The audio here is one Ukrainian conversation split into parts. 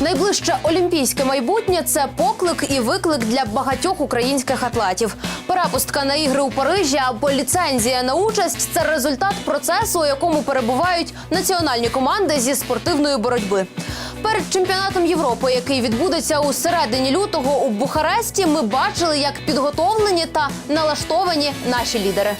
Найближче олімпійське майбутнє це поклик і виклик для багатьох українських атлетів. Перепустка на ігри у Парижі або ліцензія на участь це результат процесу, у якому перебувають національні команди зі спортивної боротьби. Перед чемпіонатом Європи, який відбудеться у середині лютого у Бухаресті, ми бачили, як підготовлені та налаштовані наші лідери.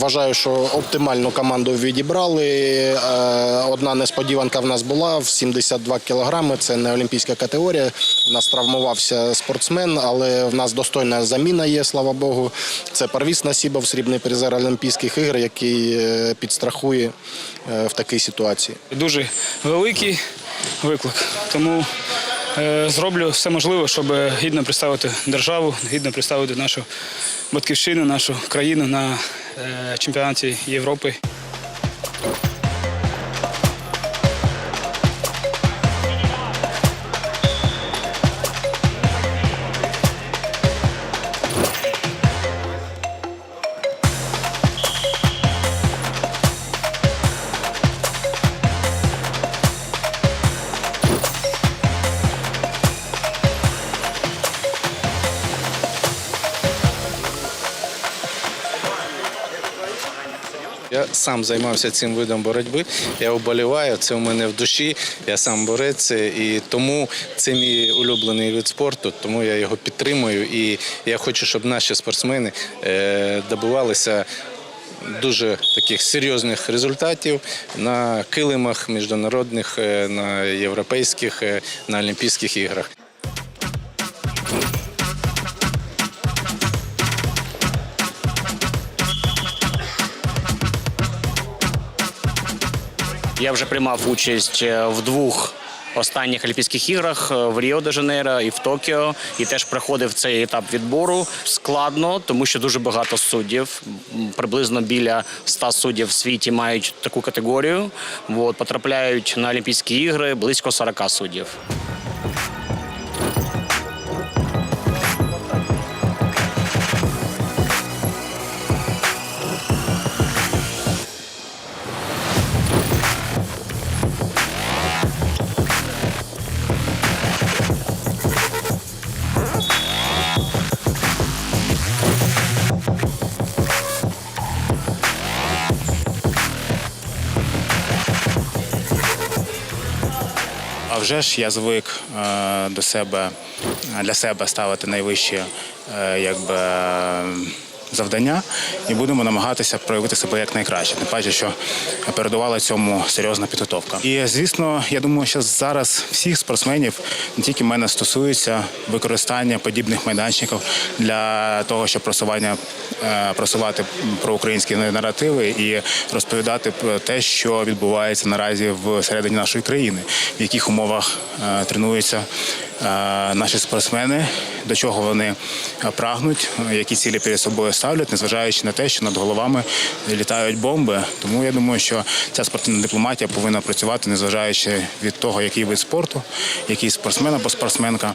Вважаю, що оптимальну команду відібрали. Е, Одна несподіванка в нас була в 72 кілограми. Це не олімпійська категорія. У нас травмувався спортсмен, але в нас достойна заміна є, слава Богу. Це Парвіс Насібов, срібний призер Олімпійських ігор, який е, підстрахує е, в такій ситуації. Дуже великий виклик. Тому зроблю все можливе, щоб гідно представити державу, гідно представити нашу батьківщину, нашу країну на чемпіонаті Європи. Я сам займався цим видом боротьби. Я вболіваю, це у мене в душі. Я сам борець, і тому це мій улюблений вид спорту, тому я його підтримую. І я хочу, щоб наші спортсмени е, добивалися. Дуже таких серйозних результатів на килимах міжнародних, е, на європейських, е, на Олімпійських іграх. Я вже приймав участь е, в двох останніх Олімпійських іграх е, в Ріо де Жанейро і в Токіо. І теж проходив цей етап відбору. Складно, тому що дуже багато суддів. Приблизно біля 100 суддів в світі мають таку категорію. От, потрапляють на Олімпійські ігри близько 40 суддів. Вже ж я звик е, до себе для себе ставити найвищі е, якби, завдання і будемо намагатися проявити себе як найкраще. Тим паче, що передувала цьому серйозна підготовка. І звісно, я думаю, що зараз всіх спортсменів не тільки мене стосується використання подібних майданчиків для того, щоб просування е, просувати проукраїнські наративи і розповідати про те, що відбувається наразі всередині нашої країни, в яких умовах е, тренуються наші спортсмени, до чого вони прагнуть, які цілі перед собою ставлять, незважаючи на те, що над головами літають бомби. Тому я думаю, що ця спортивна дипломатія повинна працювати, незважаючи від того, який вид спорту, який спортсмен або спортсменка.